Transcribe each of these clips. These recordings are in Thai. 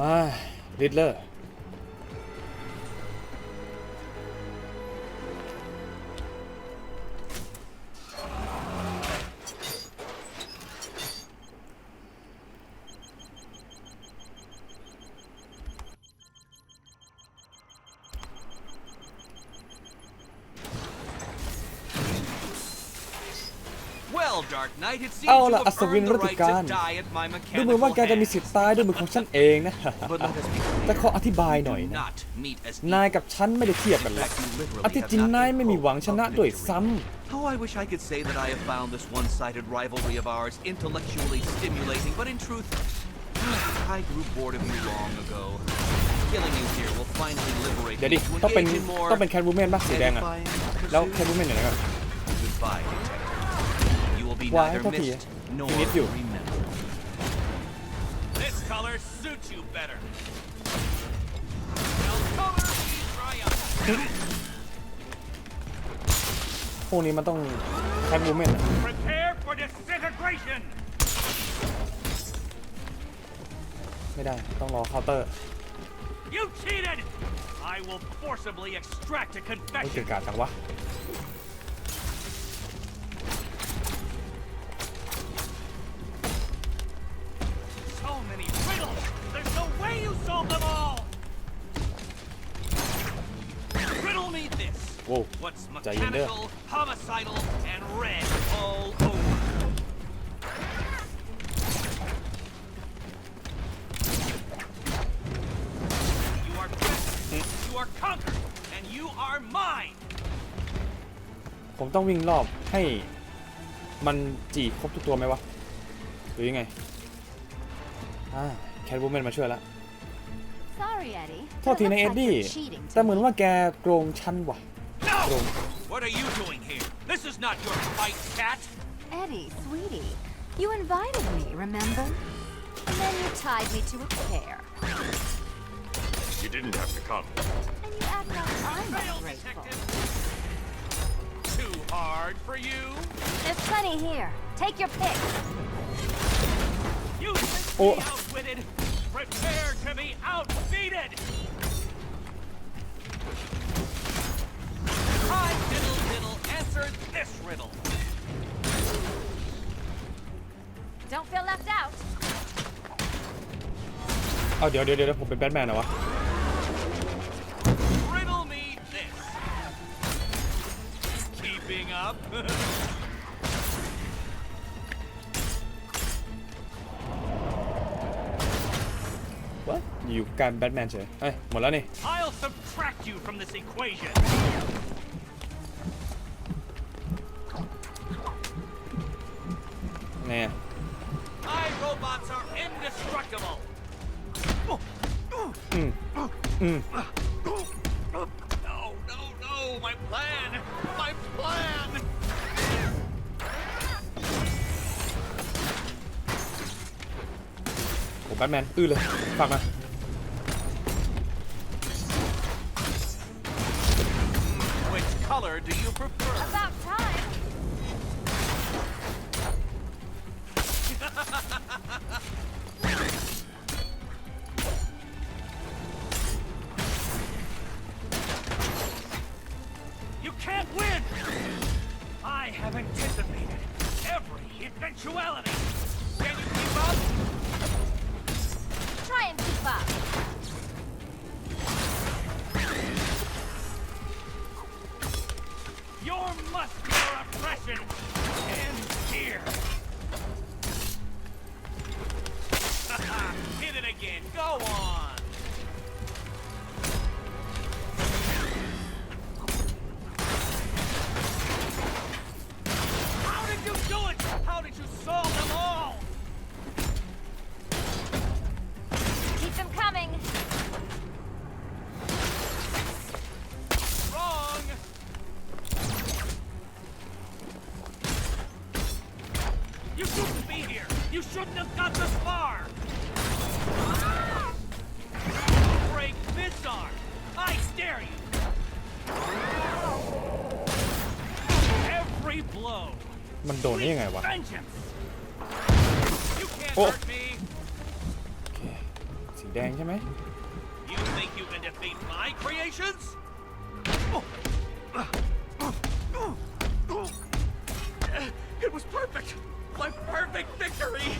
มาลิดเลอร์เอาล่ะอัศวินรติการดูเหมือนว่าแกจะมีสิทธิ์ตายด้วยมือของฉันเองนะ แต่ขออธิบายหน่อยนะนายกับฉันไม่ได้เทียบกันหรอกอาทิตย์จริงนายไม่มีหวังชนะด้วยซ้ำ How I wish I could say that I have found this one-sided rivalry of ours intellectually stimulating, but in truth, I grew bored of you long ago. Killing you here will finally liberate me to engage in more. ต้องเป็นแคทวูแมนบ้างสีแดงอ่ะแล้วแคทวูแมนอยู่ไหนกัน Goodbye. วายตผีนิดอยู่พวกนี้มันต้องแทงบูมเมนไม่ได้ต้องรอเคาน์เตอร์ไม่เกิดการจังวะ solve them all. Riddle me this. โว้ว What's Giant there. mechanical, homicidal, and red all over? You are conquered. You are conquered, and you are mine. ผมต้องวิ่งรอบให้มันจีครบทุกตัวไหมวะหรือยังไงอ่าแคทวูแมนมาช่วยแล้วโทษทีนะเอ็ดดี้ What are you doing here? This is not your fight, cat. Eddie, sweetie, you invited me, remember? And then you tied me to a chair. You didn't have to come. And you act like I'm Too hard for you? There's plenty here. Take your pick. You think oh. outwitted? Prepare to be outbeaten! I diddle diddle answered this riddle. Don't feel left out. Oh, เอาเดี๋ยวเดี๋ยวเดี๋ยวผมเป็นแบทแมนเหรอวะ Riddle me this. Keeping up? อยู่กลายเป็นแบทแมนเฉยเอ้ย หมดแล้วนี่ I'll subtract you from this equation. ไงอะ My robots are indestructible. อืมอืม No, no, no, my plan, my plan. โอ้แบทแมนอื้อเลยฝากมา color do you prefer? About time. มันโดนได้ยังไงวะ โอ้สีแดงใช่ไหม You think you can defeat my creations? It was perfect! My perfect victory!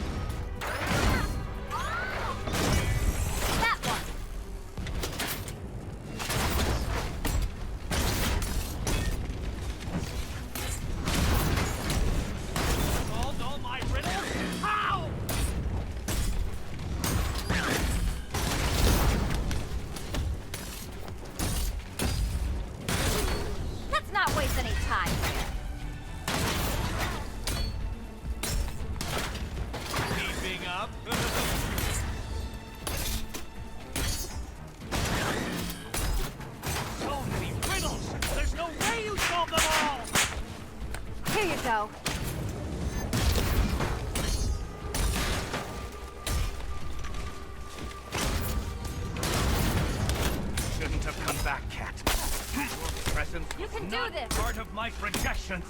you can do this. part of my projections.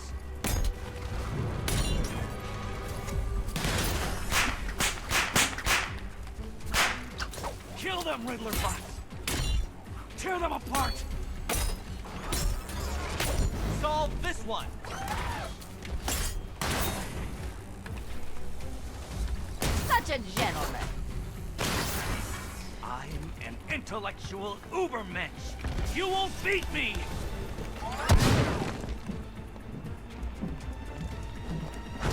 Kill them, Riddler bots! Tear them apart! Solve this one! Such a gentleman! I'm an intellectual ubermensch! You won't beat me!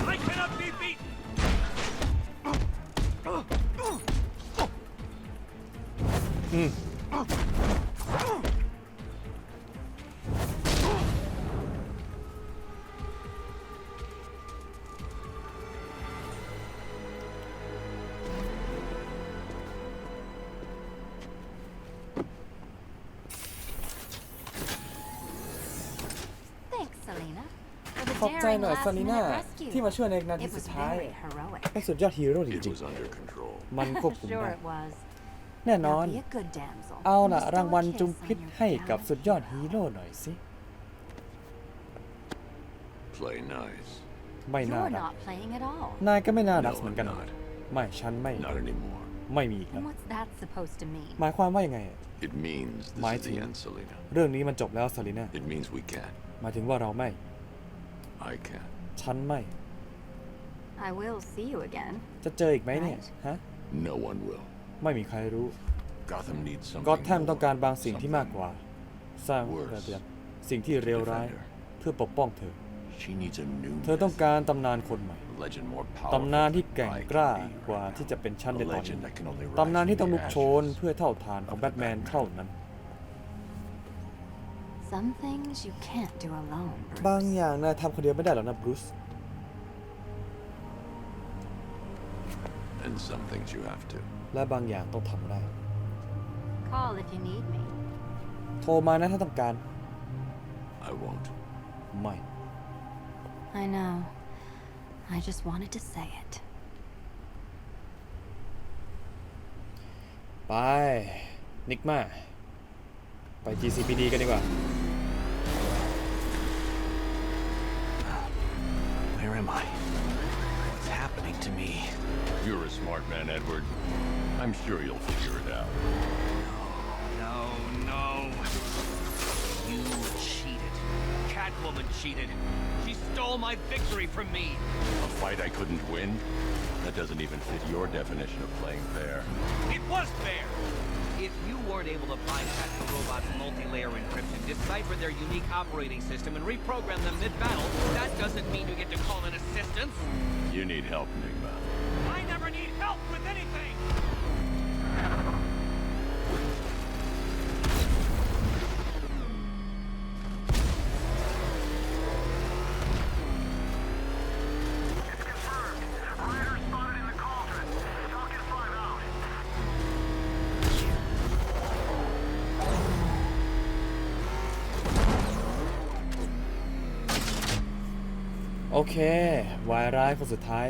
I cannot be Mm. หน่อยซานิน่าที่มาช่วยในนาทีสุดท้ายเป็นสุดยอดฮีโร่จริงๆมันควบคุมได้แน่นอนเอาล่ะรางวัลจุมพิษให้กับสุดยอดฮีโร่หน่อยสิไม่น่ารักนายก็ไม่น่ารักเหมือนกันไม่ฉันไม่ไม่มีครับหมายความว่ายังไงหมายถึงเรื่องนี้มันจบแล้วซาลิน่าหมายถึงว่าเราไม่ I can. ฉันไม่ I will see you again. จะเจออีกไหมเนี่ย ฮะ No one will. ไม่มีใครรู้ Gotham needs something. g ต t h a m ต้องการบางสิ่งที่มากกว่า สร้างเพื่บอยสิ่งที่เลวร้ายเพื่อปกป้องเธอเธอต้องการตำนาน คนใหม่ตำนานที่แก่งกล้ากว่าที่จะเป็นชั้นเด w นตอนตำนานที่ต้องลุกโชนเพื่อเท่าทานของแบทแมนเท่านั้น Some things you can't do alone, Bruce. บางอย่างนายทำคนเดียวไม่ได้หรอกนะบรูซ And some things you have to. และบางอย่างต้องทำได้ Call if you need me. โทรมานะถ้าต้องการ I won't. ไม่ I know. I just wanted to say it. ไปนิกมาไป GCPD กันดีกว่า Where am I? What's happening to me? You're a smart man, Edward. I'm sure you'll figure it out. woman cheated. She stole my victory from me. A fight I couldn't win? That doesn't even fit your definition of playing fair. It was fair! If you weren't able to bypass the robot's multi-layer encryption, decipher their unique operating system, and reprogram them mid-battle, that doesn't mean you get to call in assistance! You need help, Nigma. I never need help with anything! โอเควายร้ายคนสุดท้าย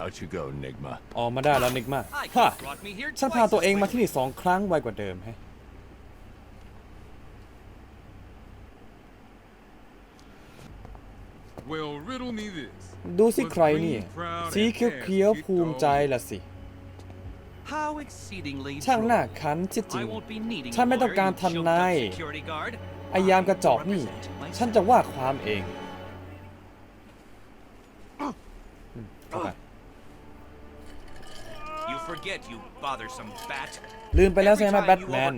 o อออกมาได้แล้ว นิกมาฮะฉันพาตัวเองมาที่นี่สองครั้งไวกว่าเดิมแฮะ ดูสิใครนี่ สีเขียวๆภูมิใจละสิช่างหน้าคันจริงๆฉันไม่ต้องการทำนายอายามกระจอกนี่ ฉันจะว่าความเอง ลืมไปแล้วใช่ไหมแบทแมน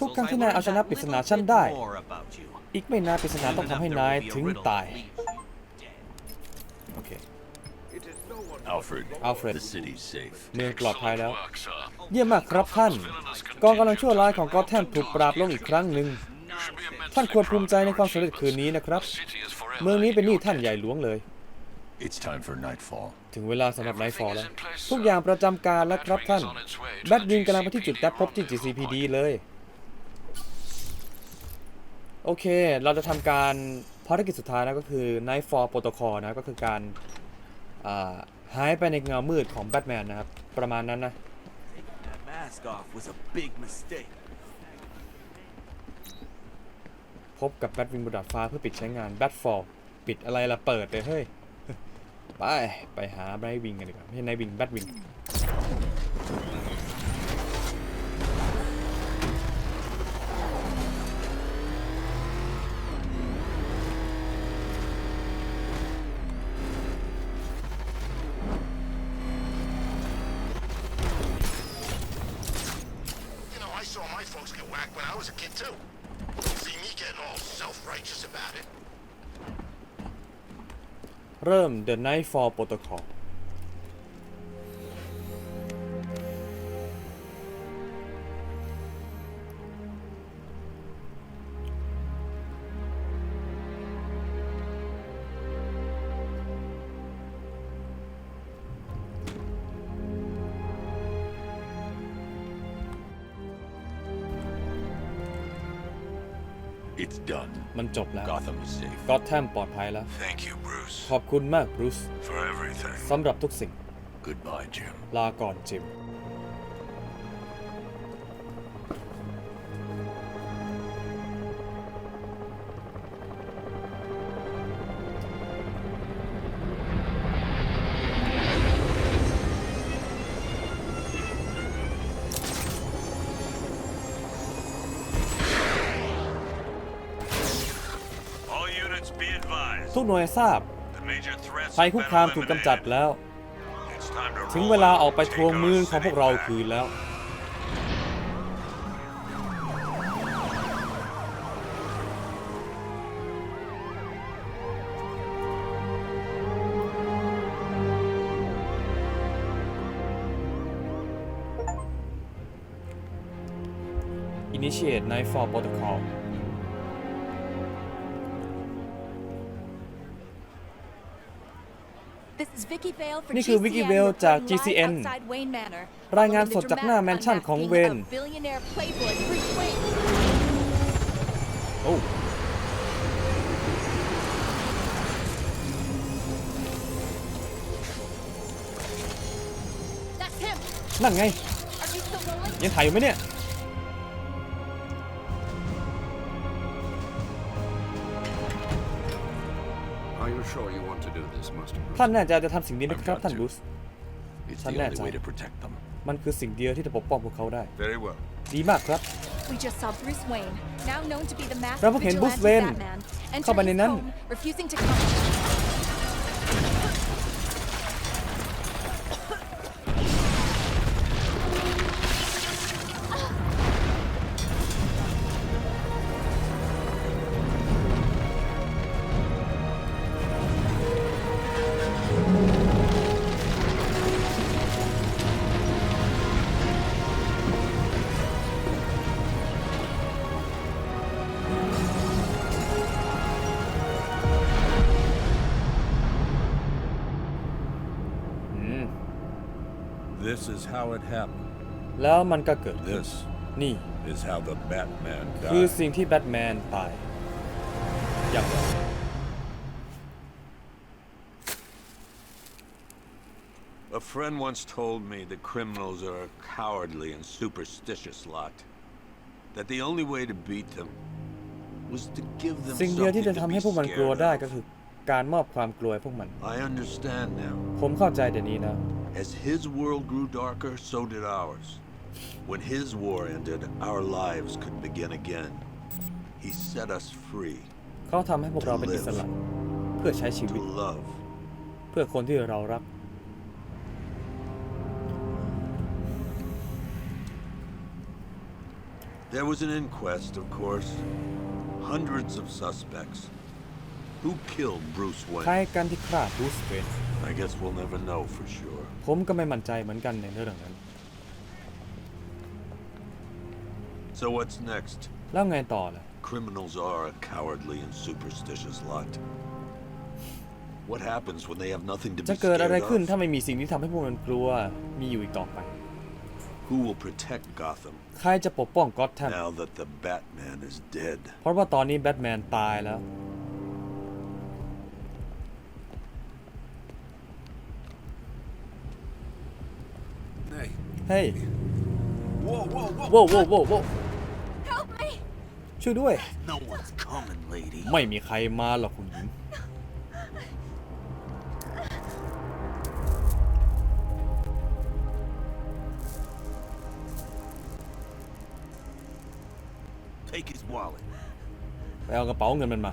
ทุกครั้งที่นายเอาชนะปริศนาฉันได้ อีกไม่นานปริศนาต้องทำให้นายถึงตาย Alfred, Alfred. the city's safe. เมืองปลอดภัยแล้ว เยี่ยมมากครับท่าน กองกำลังชั่วร้ายของกอตแทมถูกปราบลงอีกครั้งหนึ่งท่านควรภูมิใจในความสำเร็จคืนนี้นะครับ เมืองนี้เป็นหนี้ท่านใหญ่หลวงเลย It's time for nightfall. ถึงเวลาสำหรับไนฟอลแล้วทุกอย่างประจำการแล้วครับท่าน แบทวิงกำลังไปที่จุดแทบพบที่ GCPD เลย โอเค เราจะทำการภารกิจสุดท้ายนะก็คือ Nightfall Protocol นะก็คือการหายไปในเงามืดของแบทแมนนะครับ ประมาณนั้นนะ พบกับแบทวิงบนดาดฟ้าเพื่อปิดใช้งานแบทฟอร์ปิดอะไรละเปิดเลยเฮ้ยไปไปหาไบรท์วิงกันดีกว่าไม่ใช่ไนท์วิงแบทวิง I was a kid too. See me getting all self-righteous about it. เริ่ม The Nightfall Protocol It's done. มันจบแล้ว Gotham is safe. Gotham ปลอดภัยแล้ว Thank you, Bruce, ขอบคุณมาก Bruce. for everything. สำหรับทุกสิ่ง Goodbye, Jim. ลาก่อน Jim. ทุกหน่วยทราบภัยคุกคามถูกกำจัดแล้ว ถึงเวลาออกไปทวงมือของพวกเราคืนแล้ว Initiate Nightfall p r o คอลนี่คือวิกกี้เวลจาก GCN รายงานสดจากหน้าแมนชั่นของเวน นั่นไง ยังถ่ายอยู่ไหมเนี่ยท่านแน่ใจจะทำสิ่งนี้ไหมครับ ท่านบูสท่านแน่ใจมันคือสิ่งเดียวที่จะปกป้องพวกเขาได้ ดีมากครับ เราเพิ่งเห็นบูสเวนเข้าไปในนั้น This is how it happened. แล้วมันก็เกิดขึ้น This นี่ is how the Batman คือ died. สิ่งที่แบทแมนตายอย่างไร A friend once told me that criminals are a cowardly and superstitious lot. That the only way to beat them was to give them สิ่ง something เดียวที่จะทำ to ให้ be พวกมันกลัว scared ได้ of. ก็คือการมอบความกลัวให้พวกมัน I understand now. ผมเข้าใจเดี๋ยวนี้นะ As his world grew darker, so did ours. When his war ended, our lives could begin again. He set us free To live. to love. There was an inquest, of course. Hundreds of suspects. Who killed Bruce Wayne? I guess we'll never know for sure. ผมก็ไม่มั่นใจเหมือนกันในเรื่องนั้น So what's next? แล้วไงต่อล่ะ Criminals are a cowardly and superstitious lot. What happens when they have nothing to be จะ scared เกิดอะไรขึ้น of? ถ้าไม่มีสิ่งที่ทำให้พวกมันกลัวมีอยู่อีกต่อไป Who will protect Gotham ใครจะปกป้องก็อตแทม now that the Batman is dead? เพราะว่าตอนนี้แบทแมนตายแล้วเฮ้ย Whoa, whoa, whoa. ว้วโว้วโว้วว Help me! ช่วยด้วย No one's coming, lady. ไม่มีใครมา หรอกคุณหญิงไปเอากระเป๋าเงินมันมา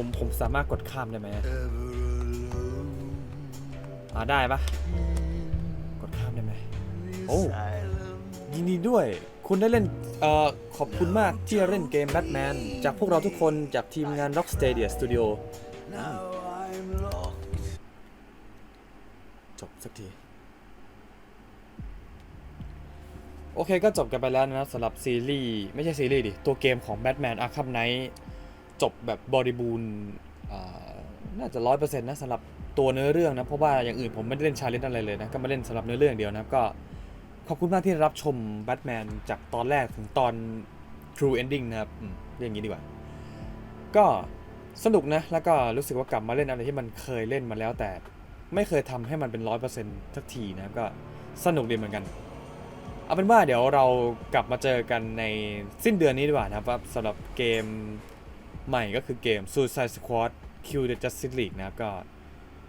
ผม ผมสามารถกดข้ามได้ไหมอ่าได้ปะกดข้ามได้ไหมโอ้ยินดีด้วย คุณได้เล่น เอ่อ ขอบคุณมากที่เล่นเกมแบทแมนจากพวกเราทุกคนจากทีมงาน Rock Stadia Studio จบสักที โอเคก็จบกันไปแล้วนะสำหรับซีรีส์ไม่ใช่ซีรีส์ดิ ตัวเกมของ Batman Arkham Knight จบแบบบริบูรณ์น่าจะร้อยเปอร์เซ็นต์นะสำหรับตัวเนื้อเรื่องนะ เพราะว่าอย่างอื่นผมไม่ได้เล่นชาเลนจ์อะไรเลยนะ ก็มาเล่นสำหรับเนื้อเรื่องเดียวนะก็ขอบคุณมากที่รับชมแบทแมนจากตอนแรกถึงตอน True Ending นะครับเรียกอย่างนี้ดีกว่า ก็ สนุกนะ แล้วก็รู้สึกว่ากลับมาเล่นอะไรที่มันเคยเล่นมาแล้วแต่ไม่เคยทำให้มันเป็นร้อยเปอร์เซ็นต์สักทีนะก็สนุกดีเหมือนกันเอาเป็นว่าเดี๋ยวเรากลับมาเจอกันในสิ้นเดือนนี้ดีกว่านะครับสำหรับเกมใหม่ก็คือเกม Suicide Squad Q the Justice League นะครับก็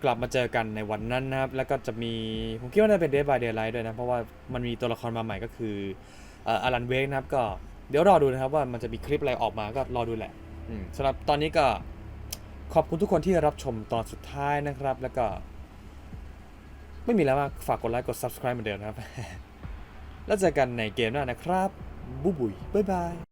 กลับมาเจอกันในวันนั้นนะครับ แล้วก็จะมีผมคิดว่าน่าจะเป็น d a y by Daylight ด้วยนะ เพราะว่ามันมีตัวละครมาใหม่ก็คืออลันเวกนะครับ ก็เดี๋ยวรอดูนะครับ ว่ามันจะมีคลิปอะไรออกมาก็รอดูแหละสำหรับตอนนี้ก็ ขอบคุณทุกคนที่รับชมตอนสุดท้ายนะครับ แล้วก็ ไม่มีแล้วมากฝากกดไลค์กด subscribe เหมือนเดิมนะครับแล้วเจอกันในเกมหน้านะครับบุบุยบ๊ายบาย